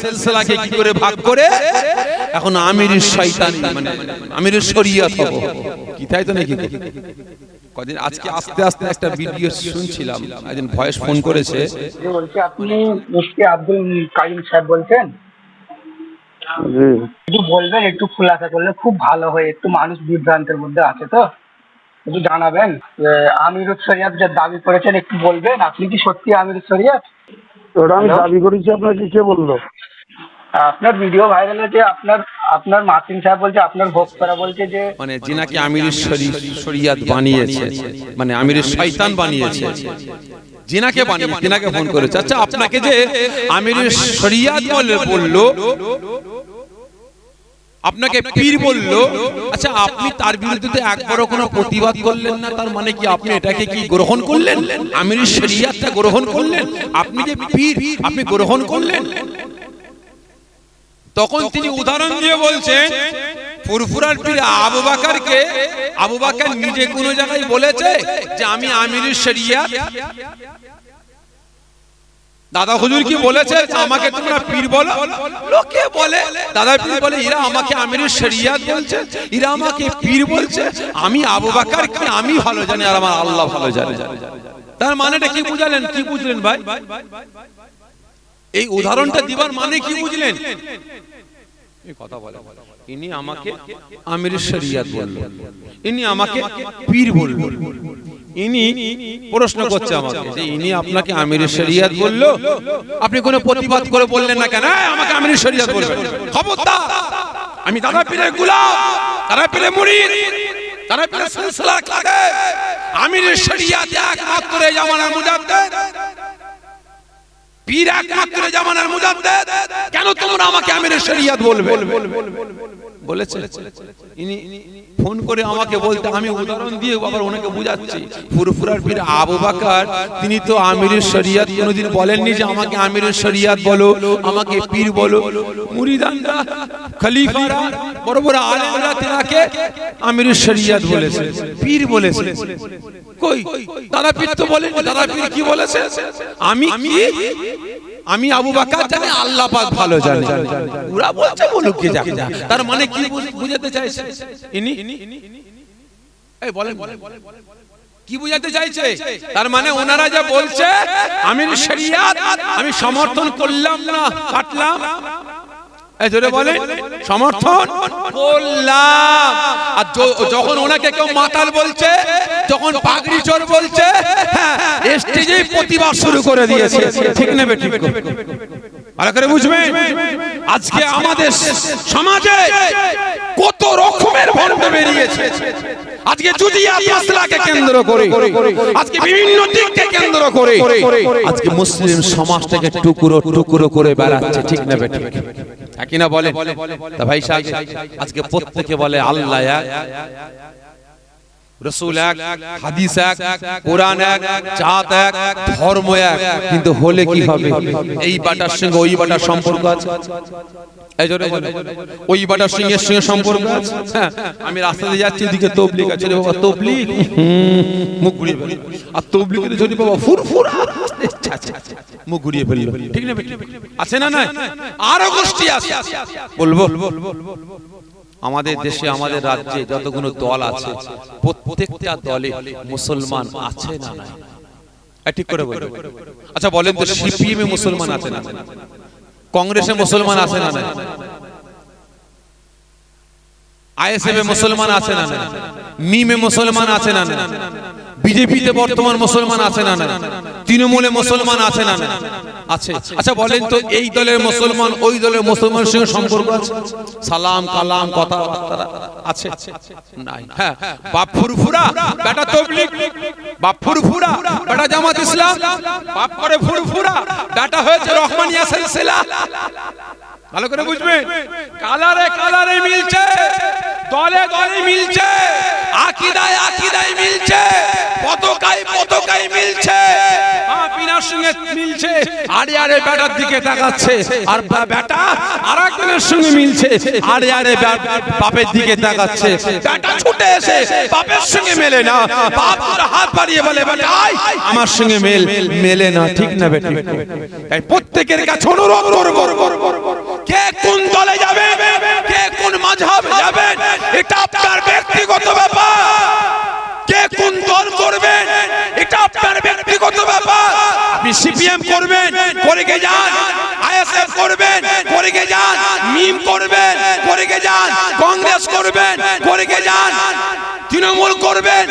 সেলসেলাকে কি করে ভাগ করে? এখন আমির শয়তান মানে আমির শরিয়ত হব। কি তাই তো নাকি? কদিন আজকে আস্তে আস্তে একটা ভিডিও শুনছিলাম একজন ভয়েস ফোন করেছে। যে বলছি আপনি মুফতি আব্দুল কাইম সাহেব বলছেন? একটু বলবেন একটু খোলাসা করলে খুব ভালো হয় একটু মানুষ বিভ্রান্তের মধ্যে আছে তো? একটু জানাবেন যে আমিরুল শরিয়াত যে দাবি করেছেন একটু বলবেন আপনি কি সত্যি আমিরুল শরিয়াত? ওটা আমি দাবি করেছি আপনাকে কে বলল? আপনার ভিডিও ভাইরাল হয়েছে আপনার আপনার মাসিন সাহেব বলছে আপনার ভক্তরা বলছে যে মানে যিনাকে আমির শরিয়াত বানিয়েছে মানে আমির শয়তান বানিয়েছে। জিনাকে বানিয়ে জিনাকে ফোন করেছে। আচ্ছা আপনাকে যে আমির শরিয়াত বলে বলল আপনাকে পীর বলল আচ্ছা আপনি তার বিরুদ্ধে একবারও কোনো প্রতিবাদ করলেন না? তার মানে কি আপনি এটাকে কি গ্রহণ করলেন? আমির শরিয়াতটা গ্রহণ করলেন। আপনি যে পীর আপনি গ্রহণ করলেন। তখন তিনি উদাহরণ দিয়ে বলছেন ফুরফুরার পীর আবু বাকারকে আবু বাকার নিজে কোন জায়গায় বলেছে যে আমি আমির শরিয়াত দাদা হুজুর কি বলেছে? আমাকে তোমরা পীর বলো। লোকে বলে। দাদা পীর বলে এরা আমাকে আমির শরিয়াত বলছে। এরা আমাকে পীর বলছে। আমি আবু বাকার কি? আমি ভালো জানি আর আমার আল্লাহ ভালো জানে। তার মানেটা কি বুঝালেন? কি বুঝলেন ভাই? এই উদাহরণটা দিবার মানে কি বুঝলেন? এই কথা বলে। ইনি আমাকে আমির শরিয়াত বললেন। ইনি আমাকে পীর বললেন। ইনি প্রশ্ন করছে আমাকে যে ইনি আপনাকে আমির শরিয়াত বলল আপনি কোনো প্রতিবাদ করে বললেন না কেন? "এই, আমাকে আমির শরিয়াত বলবেন। খবরদার আমি দাদা পীরের গুলাম তারা পীরের মুরিদ তারা পীরের সিলসিলা কাটে আমির শরিয়াত একমাত্র এই জামানার মুজাদ্দেদ। একমাত্র ফোন করে আমাকে বলতে, আমি তিনি তো আমিরের শরিয়াত কোনোদিন বলেননি যে আমাকে আমিরের শরিয়াত বলো, আমাকে পীর বলো। মুরিদানরা, খলিফারা, বড় বড় আমিরের শরিয়াত বলেছে। পীর বলেছে। কই? পীর তো বলেন পীর কি বলেছে? আমি কি? আমি আবু বাকার জানি, আল্লাহ পাক ভালো জানে। ওরা বলছে বলুক কে যাক। তার মানে কি বুঝাতে চাইছে? ইনি? এই বলেন। কি বুঝাতে চাইছে? তার মানে ওনারা যা বলছে, আমি শরিয়াত আমি সমর্থন করলাম না, কাটলাম। এই জোরে বলে সমর্থন। করলাম আর যখন ওনাকে কেউ মাতাল বলছে যখন পাগড়ি চোর বলছে হ্যাঁ স্টেজেই প্রতিবাদ শুরু করে দিয়েছে। ঠিক নেবে ঠিক ভালো করে বুঝবেন? আজকে আমাদের সমাজে কত রকমের ভণ্ড বেরিয়েছে। আজকে জুদিয়া মাসলাকে কেন্দ্র করে আজকে বিভিন্ন দিককে কেন্দ্র করে। আজকে মুসলিম সমাজটাকে টুকরো টুকরো করে বেড়াচ্ছে। ঠিক না বেঠিক একই না বলে তা ভাই সাহেব আজকে প্রত্যেকে বলে আল্লাহ রসুল এক হাদিস এক কোরআন এক চাঁদ এক ধর্ম এক। কিন্তু হলে কি হবে? এই বাটার সঙ্গে ওই বাটার সম্পর্ক আছে? ওই বাটার সঙ্গে সঙ্গে সম্পর্ক আছে? হ্যাঁ, আমি রাস্তা দিয়ে যাচ্ছি এদিকে তবলিক আছে রে বাবা তবলিক মুখ ঘুরিয়ে ফেলি আর তবলিক যদি বাবা আচ্ছা, আচ্ছা, মুখ ঘুরিয়ে ফেলল। ঠিক না আছে না না আরও গোষ্ঠী আছে। বলব। আমাদের দেশে আমাদের রাজ্যে যতগুলো দল আছে প্রত্যেকটা দলে মুসলমান আছে না নাই? ঠিক করে বলুন। আচ্ছা বলেন তো সিপিএম এ মুসলমান আছে না কংগ্রেসে মুসলমান আছে না নাই? আইএসএফ এ মুসলমান আছে না? নাই? মিমে মুসলমান আছে না নাই? বিজেপিতে বর্তমান মুসলমান আছে না নাই তৃণমূলে মুসলমান আছে না নাই আছে। আচ্ছা বলেন তো এই দলের মুসলমান, ওই দলের মুসলমানের সঙ্গে সম্পর্ক আছে? সালাম, কালাম, কথাবার্তা আছে? নাই। হ্যাঁ। বাপ ফুরফুরা, বেটা তবলিগ। বাপ ফুরফুরা, বেটা জামাত ইসলাম। বাপ করে ফুরফুরা, বেটা হয়েছে রহমানিয়া সিলসিলা। ভালো করে বুঝবে কালারে কালারে মিলছে। দলে দলে মিলছে। আকিদায় আকিদায় মিলছে। পতাকায় পতাকায় মিলছে। পিনার সঙ্গে মিলছে। আরে আরে বেটার দিকে তাকাচ্ছে। আর বা- বেটা আর একজনের সঙ্গে মিলছে। আরে আরে বাপের দিকে তাকাচ্ছে। বেটা ছুটে এসে বাপের সঙ্গে মেলে না। বাপ হাত বাড়িয়ে বলে আয়, আমার সঙ্গে মেল। মেলে না ঠিক না বেটি? প্রত্যেকের কাছে অনুরোধ করব। কে কোন দলে যাবে? কে কোন মাঝাব যাবেন এটা আপনার ব্যক্তিগত ব্যাপার। কে কোন দল করবেন? এটা আপনার ব্যক্তিগত ব্যাপার। আপনি সিপিএম করবেন, করে গে যান। আইএসএফ করবেন, করে গে যান। মিম করবেন, করে গে যান। কংগ্রেস করবেন, করে গে যান। তৃণমূল করবেন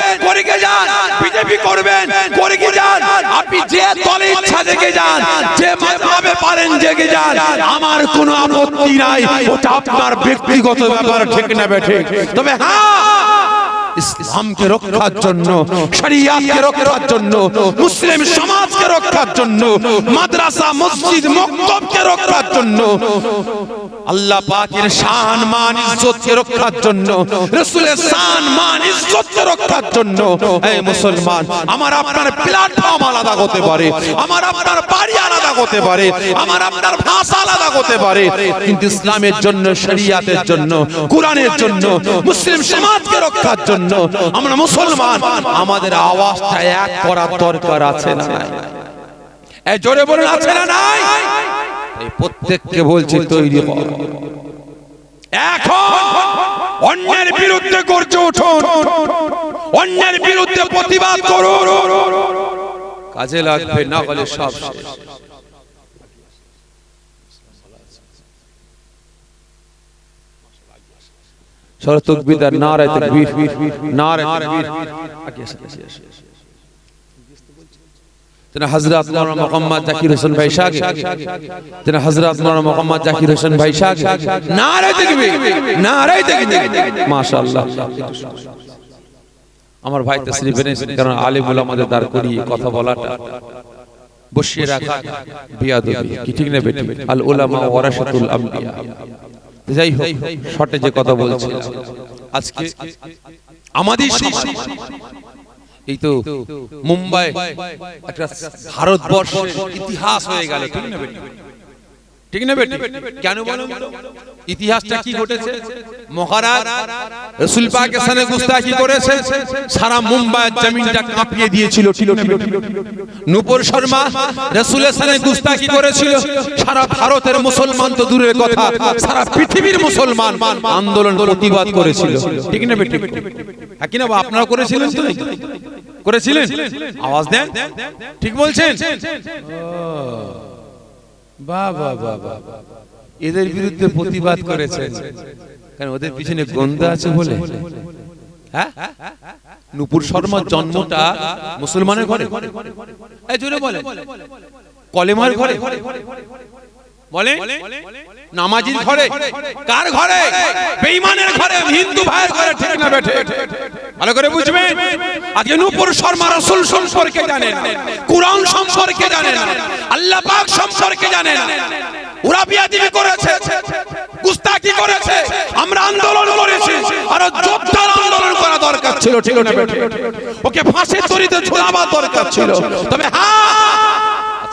বিজেপি করবেন, করে গে যান? আপনি যে দলে ইচ্ছা জেগে যান, যে মাধ্যমে পারেন জেগে যান, আমার কোনো আপত্তি নাই, ওটা আপনার ব্যক্তিগত ব্যাপার, ঠিক না বেঠে তবে হ্যাঁ ইসলামকে রক্ষার জন্য, শরিয়াতকে রক্ষার জন্য, মুসলিম সমাজকে রক্ষার জন্য, মাদ্রাসা, মসজিদ, মক্তবকে রক্ষার জন্য আল্লাহ পাকের শান, মান, ইজ্জতকে রক্ষার জন্য, রাসূলের শান, মান, ইজ্জতকে রক্ষার জন্য, এই মুসলমান, আমার আপনার প্ল্যাটফর্ম আলাদা হতে পারে, আমার আপনার বাড়ি আলাদা হতে পারে, আমার আপনার ভাষা আলাদা হতে পারে, কিন্তু ইসলামের জন্য, শরিয়াতের জন্য, কোরআনের জন্য, মুসলিম সমাজকে রক্ষার জন্য, আমরা মুসলমান, আমাদের আওয়াজটা এক করার দরকার আছে না এই জোরে বলুন, আছে না নাই? এই প্রত্যেককে বলছি তৈরি এখন অন্যের বিরুদ্ধে গর্জে উঠুন। অন্যের বিরুদ্ধে প্রতিবাদ করুন। কাজে লাগবে না হলে সব শেষ। সর তকবীর নারে তাকবীর। নারে তাকবীর। আগে আগে এসে। তেনা হযরত মাওলানা মোহাম্মদ জাকির হোসেন ভাই সাগে তেনা হযরত মাওলানা মোহাম্মদ জাকির হোসেন ভাই সাগে নারে তাকবীর নারে তাকবীর। মাশাআল্লাহ। আমার ভাই তশরিফ এনেছেন, কারণ আলিমুল আমাদের দাঁড় করিয়ে কথা বলাটা বসিয়ে রাখা বিয়াদবি, কি ঠিক না বেটি? আল উলামা ওয়ারাসাতুল আম্বিয়া। যাই হোক, শর্টে যে কথা বলছি আজকে আমাদের এই তো মুম্বাই একটা ভারতবর্ষের ইতিহাস হয়ে গেল ঠিক না বেটি? কেন বলুন তো? ইতিহাসটা কি ঘটেছে? মহারাজ রসুল পাকের সাথে গুস্তাখি করেছে। সারা মুম্বাইয়ের জমিনটা কাঁপিয়ে দিয়েছিল? নূপুর শর্মা রসুলের সাথে গুস্তাখি করেছিল। সারা ভারতের মুসলমান তো দূরের কথা। সারা পৃথিবীর মুসলমান। আন্দোলন প্রতিবাদ করেছিল। ঠিক না বেটি? হ্যাঁ কি না আপনারা করেছিলেন তো করেছিলেন? আওয়াজ দেন। ঠিক বলছেন? এদের বিরুদ্ধে প্রতিবাদ করেছেন। কারণ ওদের পিছনে গন্ধ আছে বলে? হ্যাঁ? নুপুর শর্মার জন্মটা মুসলমানের ঘরে? ঘরে ঘরে কলেমার ঘরে? বলে নামাজির ঘরে কার ঘরে বেঈমানের ঘরে হিন্দু ভাইয়ের ঘরে ঠিক না বেঠে ভালো করে বুঝবেন আজকে নূপুর শর্মা রাসূল সম্পর্কে জানেন কুরআন সম্পর্কে জানেন আল্লাহ পাক সম্পর্কে জানেন ওরা বিয়াদিবি করেছে গুস্তাকি করেছে আমরা আন্দোলন করেছি আর যোদ্ধার আন্দোলন করা দরকার ছিল ঠিক না বেঠে ওকে ফাঁসির দড়িতে ঝুলাবার দরকার ছিল তবে হ্যাঁ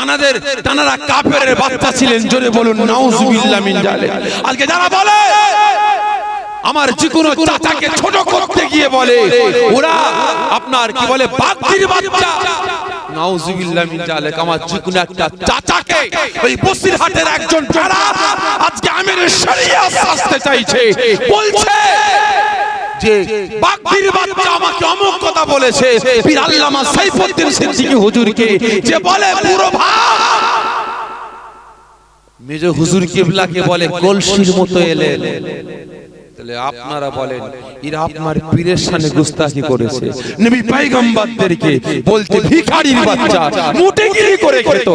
তানাদের, তানারা কাফেরের বাচ্চা ছিলেন, জোরে বলুন, নাউজুবিল্লাহ মিন জালিক। আজকে যারা বলে, আমার যে কোনো চাচাকে ছোট করতে গিয়ে বলে, ওরা আপনার কি বলে বাগদির বাচ্চা। নাউজুবিল্লাহ মিন জালিক, আমার যে কোনো একটা চাচাকে ওই বসিরহাটের একজন যারা আজকে আমির শরিয়াত আসতে চাইছে। বলছে যে বাগদির বাচ্চা আমাকে অমুক কথা বলেছে। পীর আল্লামা সিদ্দিকী হুজুরকে যে বলে, পুরো মেজ হুজুর কিবলাকে বলে, কলসির মতো তাহলে আপনারা বলেন, এরা আপনার পীরের সামনে গুস্তাখি করেছে। নবী বলতে, ভিখারির বাচ্চা, মুটেগিরি করে খেত।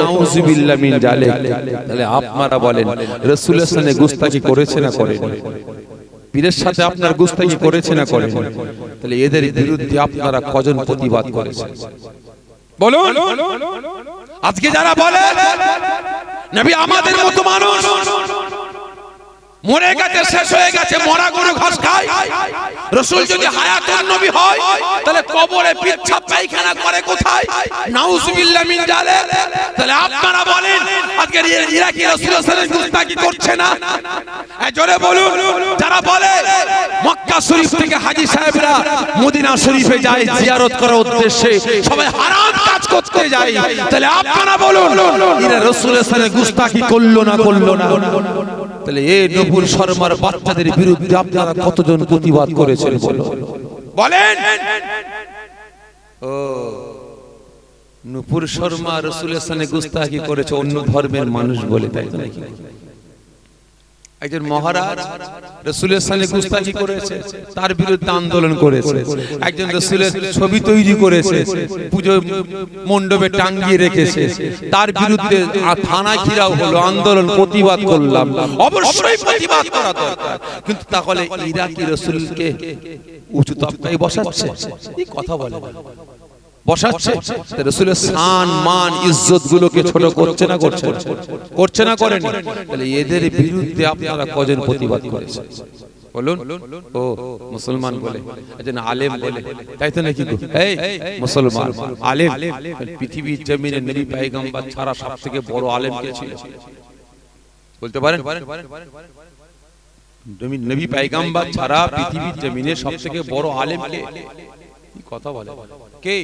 নাউজুবিল্লাহ মিন তাহলে আপনারা বলেন, রাসূলের সামনে গুস্তাখি করেছে না করেনি? পীরের সাথে আপনার গুস্তাগি করেছে না করেন তাহলে এদের বিরুদ্ধে আপনারা কজন প্রতিবাদ করেছেন? বলুন। আজকে যারা বলে নবী আমাদের মতো মানুষ। মরে গেছে শেষ হয়ে গেছে মরা গরু ঘাস খায়। রসুল যদি হায়াতুন নবী হয় তাহলে কবরে পিচ্ছাপ পায়খানা করে কোথায়? নাউজুবিল্লাহ মিন জালিক। তাহলে আপনারা বলেন আজকে ইরাকি রাসূল সাল্লাল্লাহু গুস্তাকি করছে না? এই জোরে বলুন যারা বলে মক্কা শরীফ থেকে হাজী সাহেবরা মদিনা শরীফে যায় জিয়ারত করার উদ্দেশ্যে সবাই হারাম কাজ করতে যায়। তাহলে আপনারা বলুন এরা রাসূলের সাথে গুস্তাকি করল না করল না? তাহলে এই নবুল শর্মার বাচ্চাদের বিরুদ্ধে আপনারা কতজন প্রতিবাদ করেছেন বলো? বলেন! ও নুপুর শর্মা রসুলের সানে গুস্তাকি করেছে অন্য ধর্মের মানুষ বলে তাই নাকি? একজন মহারাজ রসুলের সামনে গুস্তাকি করেছে তার বিরুদ্ধে আন্দোলন করেছে। একজন রসুলের ছবি তৈরি করেছে পুজো মণ্ডপে টাঙ্গিয়ে রেখেছে। তার বিরুদ্ধে থানা ঘিরাও হলো আন্দোলন প্রতিবাদ করলাম। অবশ্যই প্রতিবাদ করা দরকার। কিন্তু তাহলে ইরাকি রসুলকে উঁচু তপ্তায় বসাচ্ছে? এই কথা বলে। বসাচ্ছে? রসুলের সান মান ইজ্জত গুলোকে ছোট করছে না করছে করছে? না করেনি? তাহলে এদের বিরুদ্ধে আপনারা কজন প্রতিবাদ করেছে বলুন। ও মুসলমান বলে। একজন আলেম বলে। তাই তো নাকি এই মুসলমান আলেম। পৃথিবীর জমিনে নবী পাইগাম্বার ছাড়া সব থেকে বড় আলেম কে ছিল? বলতে পারেন? নবী নবী পাইগাম্বার ছাড়া পৃথিবীর জমিনে সব থেকে বড় আলেম কি? কথা বলে। কে?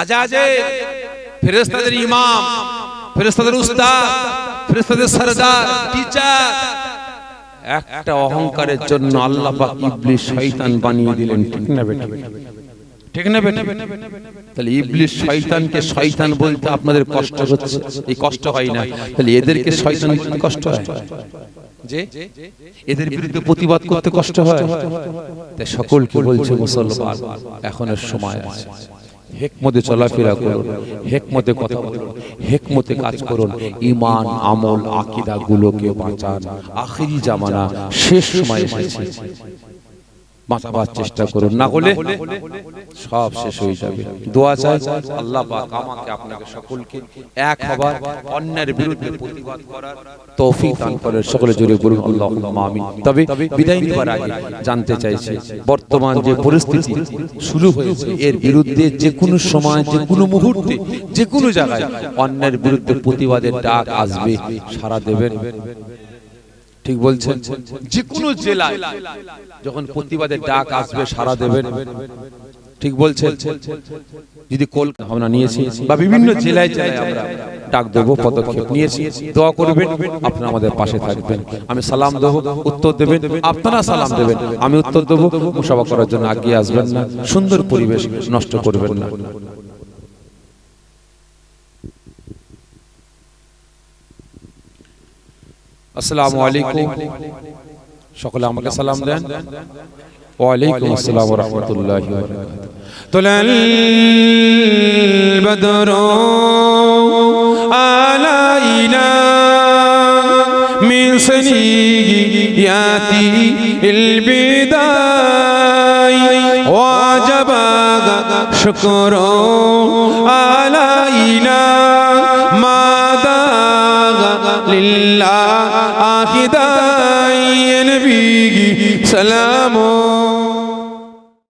আজাজে ফেরেশতাদের ইমাম ফেরেশতাদের উস্তাদ ফেরেশতাদের সরদার। টিচার। একটা অহংকারের জন্য আল্লাহ পাক ইবলিস শয়তান বানিয়ে দিলেন। ঠিক না বেটা। ঠিক না তাহলে ইবলিস শয়তানকে শয়তান বলতে আপনাদের কষ্ট হচ্ছে। এই কষ্ট হয় না। তাহলে এদেরকে শয়তান কষ্ট হয়। যে? এদের বিরুদ্ধে প্রতিবাদ করতে কষ্ট হয়। তাই সকলকে বলছে মুসলমান এখনের সময় আছে। হেকমতে চলাফেরা করুন হেকমতে কথা বলুন হেকমতে কাজ করুন। ইমান আমল আকিদা গুলোকে বাঁচান। আখিরি জামানা শেষ সময় এসেছে। বাঁচাবার চেষ্টা করুন। না হলে সব শেষ হয়ে যাবে। দোয়া চাই আল্লাহ পাক আমাকে আপনাকে সকলকে এক হবার, অন্যের বিরুদ্ধে প্রতিবাদ করার তৌফিক দান করেন সকলে জুড়ে বলুন, আল্লাহুম্মা আমিন। তবে বিদায় নিবার আগে জানতে চাইছি, বর্তমান যে পরিস্থিতি শুরু হয়েছে, এর বিরুদ্ধে যে কোনো সময়, যে কোনো মুহূর্তে, যে কোনো জায়গায় অন্যের বিরুদ্ধে প্রতিবাদের ডাক আসবে সারা দেবেন। ঠিক বলছেন? যে কোনো জেলায় যখন প্রতিবাদের ডাক আসবে সারা দেবেন ঠিক বলছেন? যদি কলকাতা আমরা নিয়েছি বা বিভিন্ন জেলায় জেলায় আমরা ডাক দেবো পদক্ষেপ নিয়েছি। দোয়া করবেন আপনারা আমাদের পাশে থাকবেন। আমি সালাম দেবো উত্তর দেবেন। আপনারা সালাম দেবেন। আমি উত্তর দেবো মুসাফা করার জন্য আগিয়ে আসবেন না। সুন্দর পরিবেশ নষ্ট করবেন না। আসসালামু আলাইকুম সকলে আমাকে সালাম দেন ওয়ালাইকুম আসসালাম ওয়া রাহমাতুল্লাহি ওয়া বারাকাতুহু طلع البدر علينا من سنيات البداي وجب شكر علينا ما داغ لله سلام